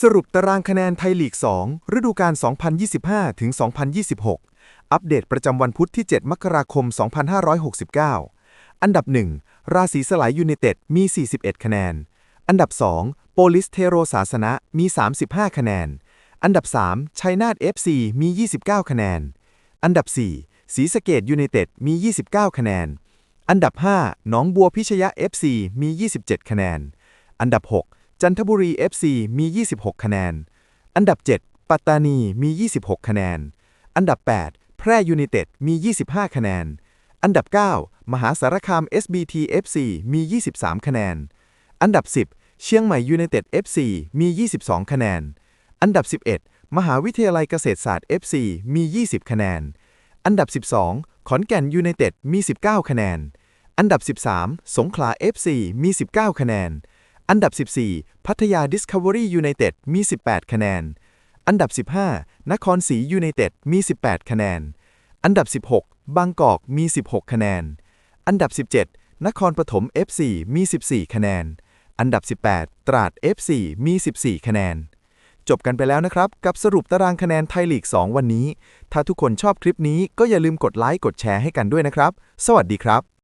สรุปตารางคะแนนไทยลีก 2 ฤดูกาล 2025 ถึง 2026 อัปเดตประจำวันพุธที่ 7 มกราคม 2569 อันดับ 1 ราศีสลายยูไนเต็ด มี 41 คะแนน อันดับ 2 โปลิสเทโรศาสนะ มี 35 คะแนน อันดับ 3 ชัยนาท FC มี 29 คะแนน อันดับ 4 ศรีสะเกดยูไนเต็ด มี 29 คะแนน อันดับ 5 หนองบัวพิชยะ FC มี 27 คะแนน อันดับ 6 จันทบุรี FC มี 26 คะแนน อันดับ 7 ปัตตานีมี 26 คะแนน อันดับ 8 แพร่ยูไนเต็ดมี 25 คะแนน อันดับ 9 มหาสารคาม SBT FC มี 23 คะแนน อันดับ 10 เชียงใหม่ยูไนเต็ด FC มี 22 คะแนน อันดับ 11 มหาวิทยาลัยเกษตรศาสตร์ FC มี 20 คะแนน อันดับ 12 ขอนแก่นยูไนเต็ดมี 19 คะแนน อันดับ 13 สงขลา FC มี 19 คะแนน อันดับ 14 พัทยาดิสคัฟเวอรี่ยูไนเต็ดมี 18 คะแนน อันดับ 15 นครศรียูไนเต็ดมี 18 คะแนน อันดับ 16 บางกอก มี 16 คะแนน อันดับ 17 นครปฐม FC มี 14 คะแนน อันดับ 18 ตราด FC มี 14 คะแนน จบกันไปแล้วนะครับ กับสรุปตารางคะแนนไทยลีก 2 วันนี้ ถ้าทุกคนชอบคลิปนี้ก็อย่าลืมกดไลค์ กดแชร์ให้กันด้วยนะครับ สวัสดีครับ